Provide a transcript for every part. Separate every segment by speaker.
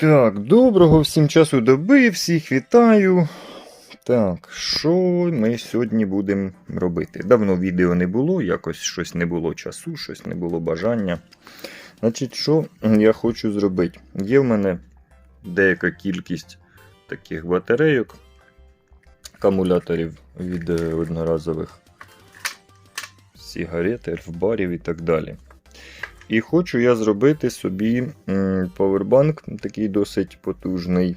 Speaker 1: Так, доброго всім часу доби, всіх вітаю. Так, що ми сьогодні будемо робити? Давно відео не було, якось щось не було часу, щось не було бажання. Значить, що я хочу зробити? Є в мене деяка кількість таких батарейок, акумуляторів від е, одноразових сигарет, барів і так далі. І хочу я зробити собі повербанк такий досить потужний,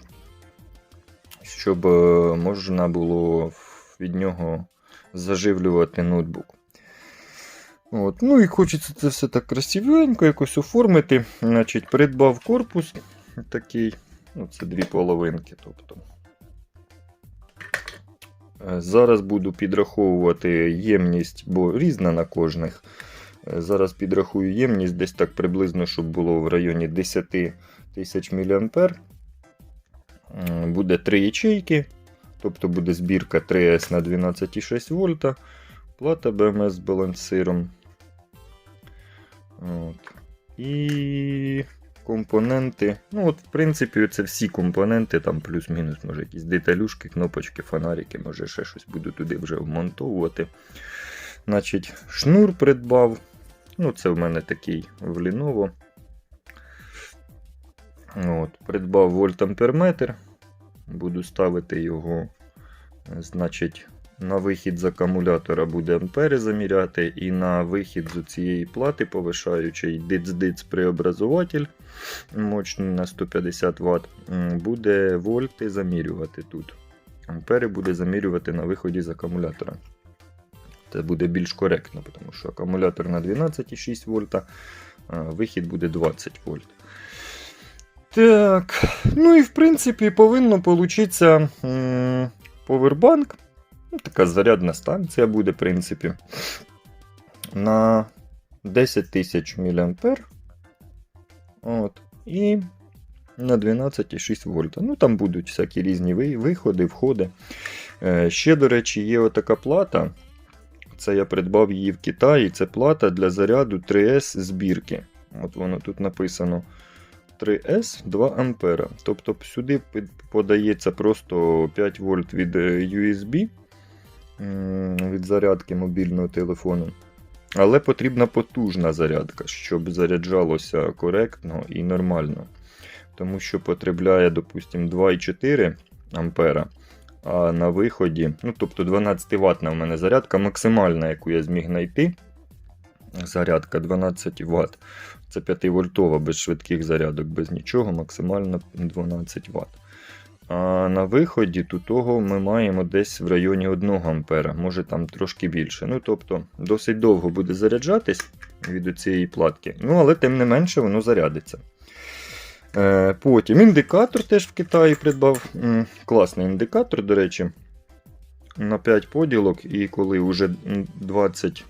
Speaker 1: щоб е, можна було від нього заживлювати ноутбук. От. Ну і хочеться це все так красивенько якось оформити. Значить, придбав корпус такий, ну це дві половинки. тобто. Е, Зараз буду підраховувати ємність, бо різна на кожних. Е, Зараз підрахую ємність десь так приблизно, щоб було в районі 10 тисяч мА. Буде 3 ячейки, тобто буде збірка 3С на 12,6 вольта, плата BMS з балансиром. От. І компоненти. Ну, от, в принципі, це всі компоненти, там плюс-мінус, може, якісь деталюшки, кнопочки, фонарики, може ще щось буду туди вже вмонтовувати. Значить, шнур придбав. Ну, це в мене такий в Lenovo. От, Придбав вольтамперметр. Буду ставити його, е, значить, на вихід з акумулятора буде ампери заміряти, і на вихід з цієї плати повишаючий диц-диц преобразователь мощний на 150 Вт, буде вольти замірювати тут. Ампери буде замірювати на виході з акумулятора. Це буде більш коректно, тому що акумулятор на 12,6 вольта, вихід буде 20 вольт. Так, ну і в принципі повинно получитися повербанк. Ну, така зарядна станція буде, в принципі. На 10 тисяч мА. От. І на 12,6 вольта. Ну, там будуть всякі різні виходи, входи. Е, Ще, до речі, є отака плата. Це я придбав її в Китаї. Це плата для заряду 3С збірки. От воно тут написано 3С 2 ампера. Тобто сюди подається просто 5 вольт від е, USB від зарядки мобільного телефону. Але потрібна потужна зарядка, щоб заряджалося коректно і нормально. Тому що потребляє, допустимо, 2,4 ампера. А на виході, ну тобто 12 ватна в мене зарядка, максимальна, яку я зміг знайти. Зарядка 12 Вт. Це 5 вольтова без швидких зарядок, без нічого, максимально 12 Вт. А на виході тут того ми маємо десь в районі 1 ампера, може там трошки більше. Ну тобто досить довго буде заряджатись від цієї платки, ну але тим не менше воно зарядиться. Е, Потім індикатор теж в Китаї придбав. Класний індикатор, до речі. На 5 поділок, і коли вже 20.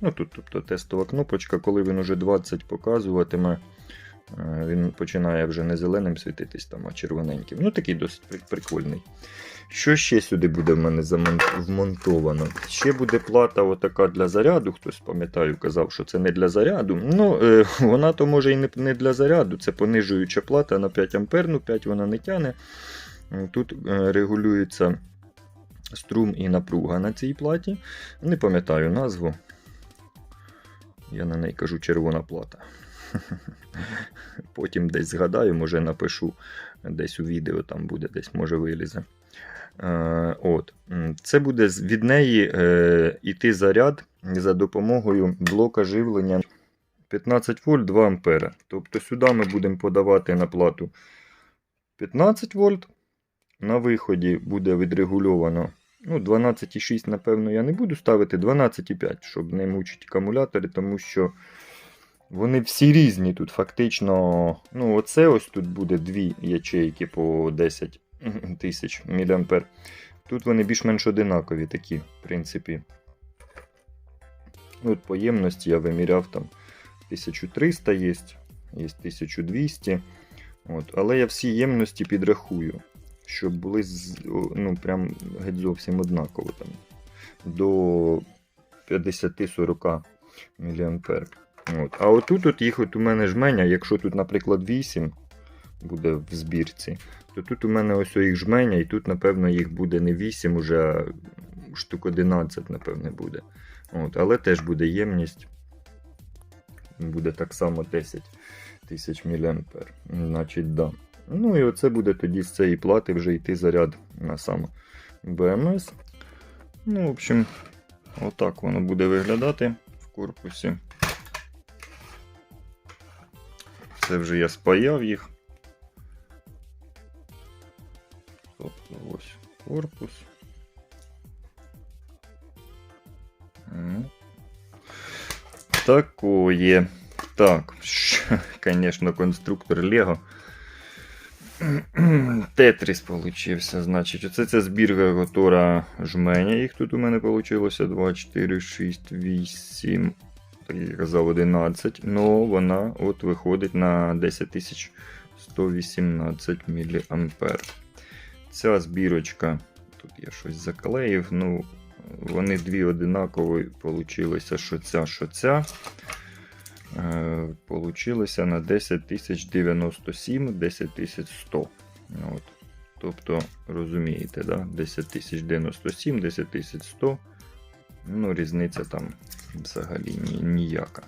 Speaker 1: Ну тут тобто тестова кнопочка, коли він уже 20 показуватиме, він починає вже не зеленим світитись, там, а червоненьким. Ну такий досить прикольний. Що ще сюди буде в мене вмонтовано? Ще буде плата отака для заряду. Хтось пам'ятаю, казав, що це не для заряду. Ну, е, вона то може і не, для заряду, це понижуюча плата на 5 ампер, ну 5 вона не тяне. Тут е, регулюється струм і напруга на цій платі. Не пам'ятаю назву. Я на неї кажу червона плата. Потім десь згадаю, може напишу десь у відео, там буде, десь може вилізе. Е, от. Це буде від неї е, іти заряд за допомогою блока живлення 15 вольт 2 ампера. Тобто сюди ми будемо подавати на плату 15 вольт. На виході буде відрегульовано. Ну, 12,6, напевно, я не буду ставити 12,5, щоб не мучити акумулятори, тому що вони всі різні тут. Фактично, ну, оце ось тут буде дві ячейки по 10 тисяч мА. Тут вони більш-менш одинакові такі, в принципі. От по ємності я виміряв там 1300 є, є 1200. От, але я всі ємності підрахую, щоб були ну, прям геть зовсім однаково там. До 50-40 мА. От. А отут от їх от у мене жменя, якщо тут, наприклад, 8, буде в збірці, то тут у мене ось їх жменя, і тут, напевно, їх буде не 8, уже штук 11, напевне, буде. От, але теж буде ємність. Буде так само 10 тисяч мА. Значить, да. Ну і оце буде тоді з цієї плати вже йти заряд на сам БМС. Ну, в общем, отак воно буде виглядати в корпусі. Це вже я спаяв їх. Тобто ось корпус. Такое. Так, звісно, конструктор Лего. Тетріс получився. Значить, оце ця збірка Готора жменя. Їх тут у мене вийшло 2, 4, 6, 8. Я казав, 11. Ну, вона от виходить на 10118 мА. Ця збірочка. Тут я щось заклеїв. Ну, вони дві одинакові получилися, що ця, що ця. Е, Получилося на 10097, 10100. От. Тобто, розумієте, да? 10097, 10100. Ну, різниця там взагалі ні, ніяка.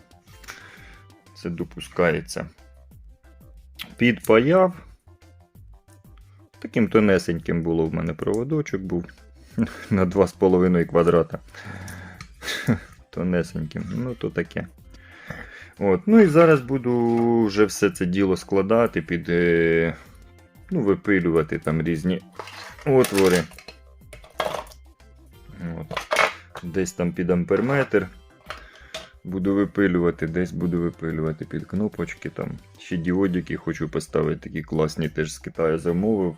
Speaker 1: Це допускається. Підпаяв. Таким тонесеньким було в мене проводочок був на 2,5 квадрата. Тонесеньким. Ну, то таке. От. Ну і зараз буду вже все це діло складати під. е, Ну, випилювати там різні отвори. Десь там під амперметр. Буду випилювати, десь буду випилювати під кнопочки. там. Ще діодики хочу поставити, такі класні теж з Китаю замовив.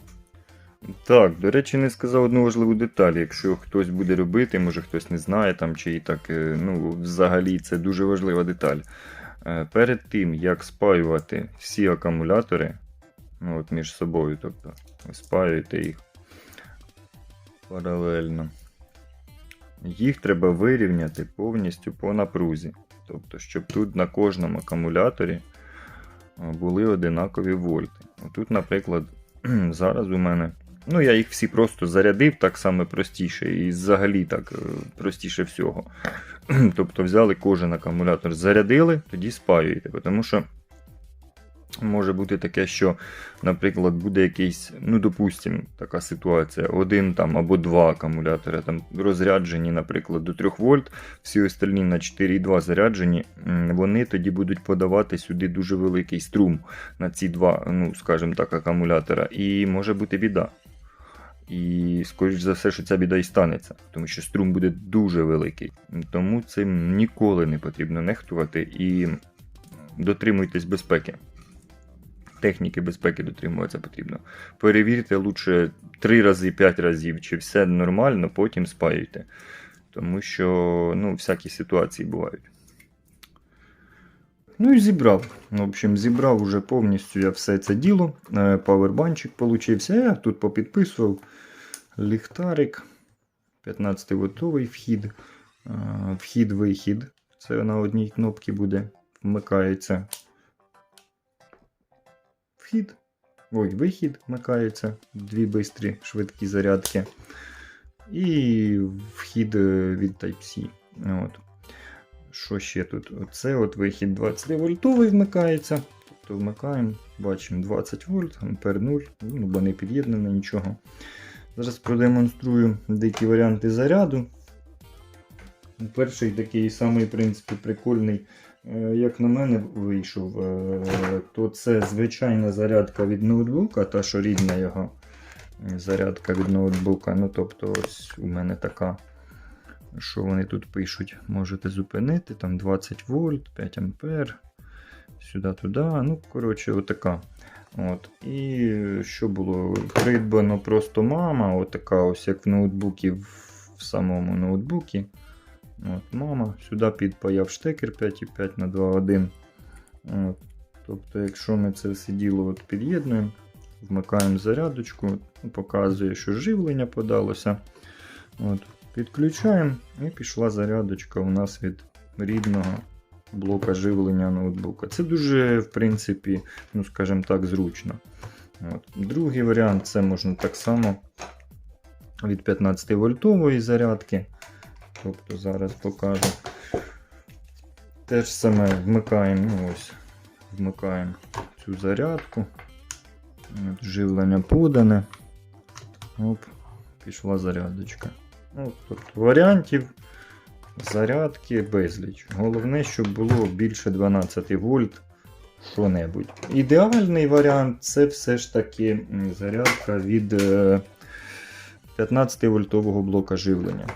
Speaker 1: Так, до речі, не сказав одну важливу деталь. Якщо хтось буде робити, може хтось не знає там, чи і так, е, ну, взагалі це дуже важлива деталь. Е, Перед тим, як спаювати всі акумулятори ну, от між собою, тобто спаюєте їх паралельно, їх треба вирівняти повністю по напрузі. Тобто, щоб тут на кожному акумуляторі е, були одинакові вольти. Тут, наприклад, зараз у мене. Ну, я їх всі просто зарядив так само простіше, і взагалі так е, простіше всього. Тобто взяли кожен акумулятор, зарядили, тоді спаюєте. Тому що може бути таке, що, наприклад, буде якийсь, ну, допустимо, така ситуація: один там або два акумулятори там розряджені, наприклад, до 3 вольт, всі остальні на 4,2 заряджені, вони тоді будуть подавати сюди дуже великий струм на ці два, ну, скажімо так, акумулятора, і може бути біда. І, скоріш за все, що ця біда і станеться, тому що струм буде дуже великий. Тому цим ніколи не потрібно нехтувати і дотримуйтесь безпеки. Техніки безпеки дотримуватися потрібно. Перевірте лучше 3 рази, 5 разів, чи все нормально, потім спаюйте. Тому що ну, всякі ситуації бувають. Ну і зібрав. В общем, зібрав уже повністю я все це діло. Е, Павербанчик получився. Я тут попідписував ліхтарик. 15 вольтовий вхід. Е, Вхід-вихід. Це на одній кнопці буде. Вмикається. Вхід. Ой, вихід вмикається. Дві бистрі швидкі зарядки. І вхід е, від Type-C. От. Що ще тут? Оце от вихід 20 вольтовий вмикається. Тобто вмикаємо, бачимо 20 вольт, ампер 0, ну, бо не під'єднане нічого. Зараз продемонструю деякі варіанти заряду. Перший такий самий, в принципі, прикольний, як на мене, вийшов, е, то це звичайна зарядка від ноутбука, та що рідна його е, зарядка від ноутбука. Ну, тобто, ось у мене така що вони тут пишуть, можете зупинити, там 20 вольт, 5 ампер, сюди-туди. Ну, коротше, отака. От. І що було? Придбано просто мама, отака ось як в ноутбуці, в самому ноутбуці. От, Мама, сюди підпаяв штекер 5,5 на 2,1. От. Тобто, якщо ми це все діло от під'єднуємо, вмикаємо зарядочку, показує, що живлення подалося. От. Підключаємо і пішла зарядочка у нас від рідного блока живлення ноутбука. Це дуже, в принципі, ну скажімо так, зручно. От. Другий варіант це можна так само від 15 вольтової зарядки. Тобто зараз покажу. Те ж саме вмикаємо, ну ось, вмикаємо цю зарядку. От, живлення подане. Оп, пішла зарядочка. Ну, тобто варіантів зарядки безліч. Головне, щоб було більше 12 вольт що-небудь. Ідеальний варіант це все ж таки зарядка від е, 15 вольтового блока живлення.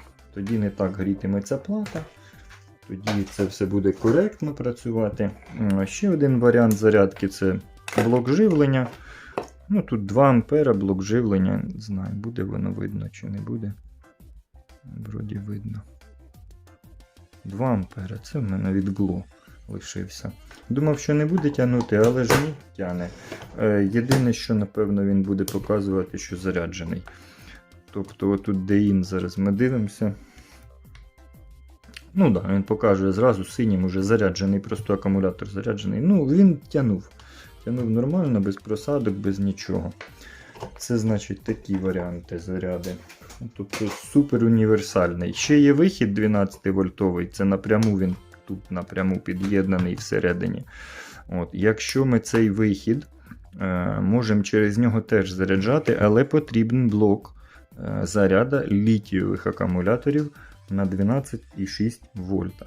Speaker 1: Тоді не так грітиметься плата. Тоді це все буде коректно працювати. Ще один варіант зарядки це блок живлення. Ну, тут 2 ампера блок живлення. Не знаю, буде воно видно чи не буде. Вроді видно. 2 ампера. Це в мене від гло лишився. Думав, що не буде тягнути, але ж ні, тяне. Е, єдине, що напевно він буде показувати, що заряджений. Тобто, отут де ін зараз ми дивимося. Ну так, да, він показує зразу синім уже заряджений, просто акумулятор заряджений. Ну, він тягнув. Тягнув нормально, без просадок, без нічого. Це значить такі варіанти заряди. Тобто супер універсальний. Ще є вихід 12 вольтовий, це напряму він тут напряму під'єднаний всередині. От, Якщо ми цей вихід е, можемо через нього теж заряджати, але потрібен блок е, заряда літієвих акумуляторів на 12,6 вольта.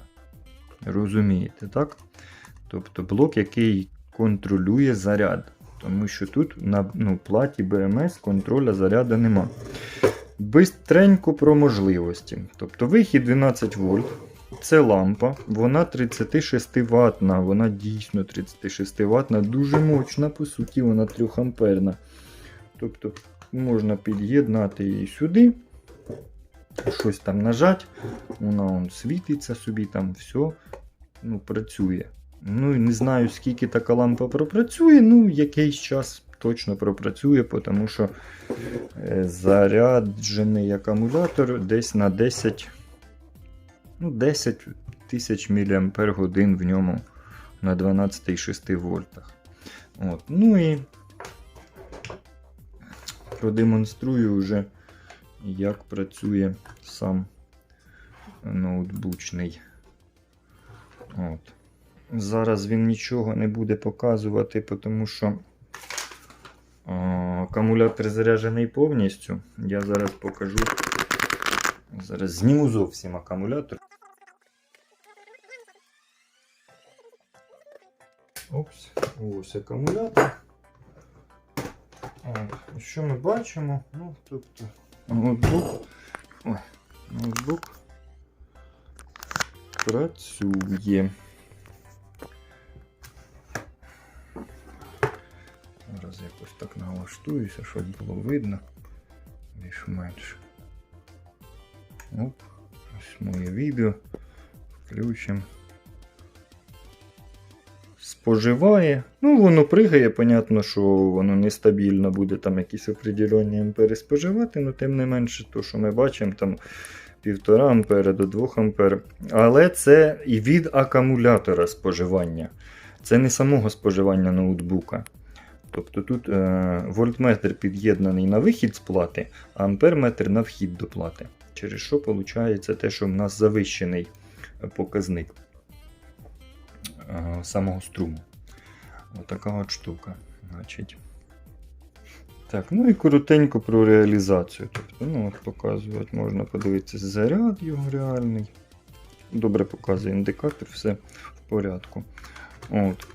Speaker 1: Розумієте, так? Тобто блок, який контролює заряд. Тому що тут на ну, платі BMS контроля заряду нема. Бистренько про можливості. Тобто вихід 12 вольт. Це лампа, вона 36 ватна, вона дійсно 36 ватна, дуже мощна, по суті, вона 3 амперна. Тобто можна під'єднати її сюди, щось там нажати, вона он, світиться собі, там все ну, працює. Ну і не знаю, скільки така лампа пропрацює, ну якийсь час точно пропрацює, тому що е, заряджений акумулятор десь на 10 ну, 10 тисяч мАч в ньому на 12,6 вольтах. От. Ну і продемонструю вже, як працює сам ноутбучний. От. Зараз він нічого не буде показувати, тому що акумулятор заряджений повністю. Я зараз покажу. Зараз зніму зовсім акумулятор. Опс, ось акумулятор. От, Що ми бачимо? Ну, тобто ноутбук. Ой, ноутбук працює. Зараз якось так налаштуюся, щоб було видно більш-менш. Оп, ось моє відео. Включимо. Споживає. Ну, воно пригає, понятно, що воно нестабільно буде там якісь определенні ампери споживати, але тим не менше, то, що ми бачимо, там 1,5 ампера до 2 ампер. Але це і від акумулятора споживання. Це не самого споживання ноутбука. Тобто тут е, вольтметр під'єднаний на вихід з плати, а амперметр на вхід до плати. Через що виходить те, що в нас завищений показник самого струму. Отака от штука. Значить. Так, ну і коротенько про реалізацію. Тобто, ну от показувати можна подивитися заряд його реальний. Добре показує індикатор, все в порядку. От.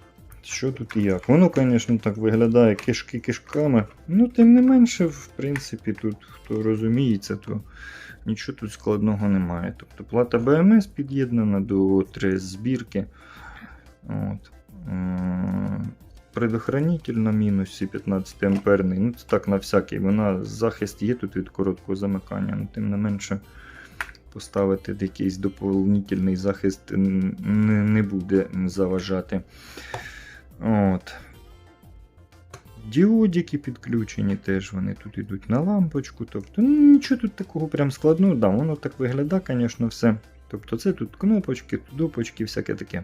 Speaker 1: Що тут і як? Воно, звісно, так виглядає кишки кишками. Ну, тим не менше, в принципі, тут хто розуміється, то нічого тут складного немає. Тобто плата BMS під'єднана до 3 збірки. От. Предохранитель на мінусі 15 амперний. Ну, це так на всякий. Вона захист є тут від короткого замикання, але тим не менше поставити якийсь доповнительний захист не, не буде заважати. От. Діодики підключені теж вони тут йдуть на лампочку. Тобто, ну, нічого тут такого прям складного, да, воно так виглядає, звісно, все. Тобто це тут кнопочки, тудопочки, всяке таке.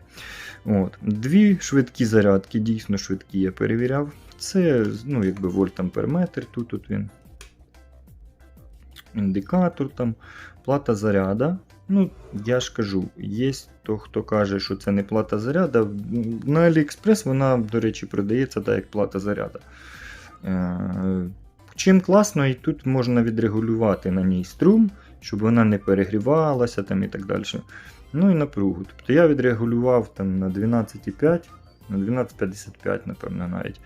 Speaker 1: От. Дві швидкі зарядки, дійсно швидкі, я перевіряв. Це, ну, якби вольт амперметр, тут, тут він. Індикатор там, плата заряда. Ну, я ж кажу, є то, хто каже, що це не плата заряда. На AliExpress вона, до речі, продається так, як плата заряда. Е, Чим класно, і тут можна відрегулювати на ній струм, щоб вона не перегрівалася там і так далі. Ну і напругу. Тобто я відрегулював там на 12,5, на 12,55, напевно, навіть.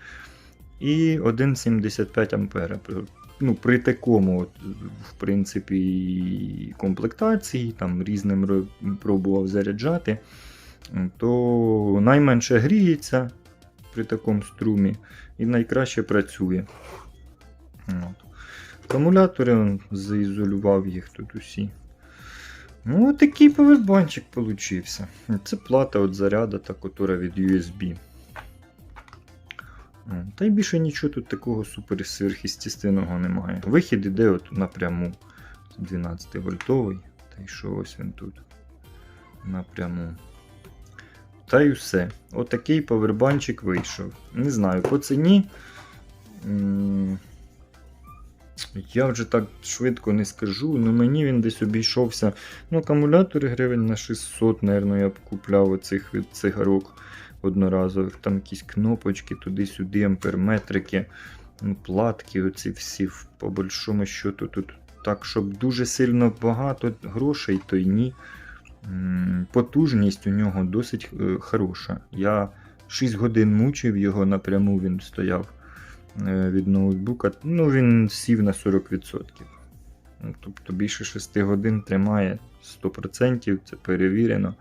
Speaker 1: І 1,75 ампера. Ну, при такому, от, в принципі, комплектації, там різним пробував заряджати, то найменше гріється при такому струмі і найкраще працює. От. Акумулятори заізолював їх тут усі. Ну, такий повербанчик получився. Це плата від заряда, та котра від USB. Та й більше нічого тут такого супер сверхъестественного немає. Вихід іде от напряму. 12 вольтовий. Та й що ось він тут. Напряму. Та й все. Отакий повербанчик вийшов. Не знаю, по ціні. Я вже так швидко не скажу, але мені він десь обійшовся. Ну, акумулятори гривень на 600, напевно, я б купляв оцих цигарок одноразових. Там якісь кнопочки туди-сюди, амперметрики, ну, платки, оці всі по большому счету тут. Так, щоб дуже сильно багато грошей, то й ні. Потужність у нього досить е, хороша. Я 6 годин мучив його напряму, він стояв від ноутбука. Ну, він сів на 40%. Ну, Тобто більше 6 годин тримає 100%, це перевірено.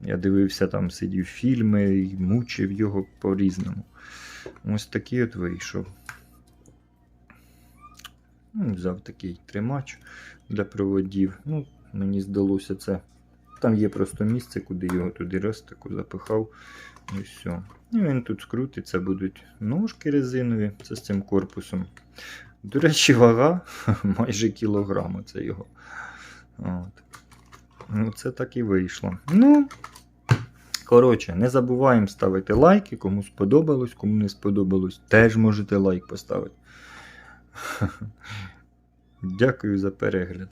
Speaker 1: Я дивився там, сидів фільми і мучив його по-різному. Ось такий от вийшов. Ну, взяв такий тримач для проводів. Ну, мені здалося це. Там є просто місце, куди його туди раз таку запихав. І все. І він тут скрутиться, будуть ножки резинові, це з цим корпусом. До речі, вага майже кілограм це його. От. Ну, так і вийшло. Ну, коротше, не забуваємо ставити лайки. Кому сподобалось, кому не сподобалось, теж можете лайк поставити. Дякую за перегляд.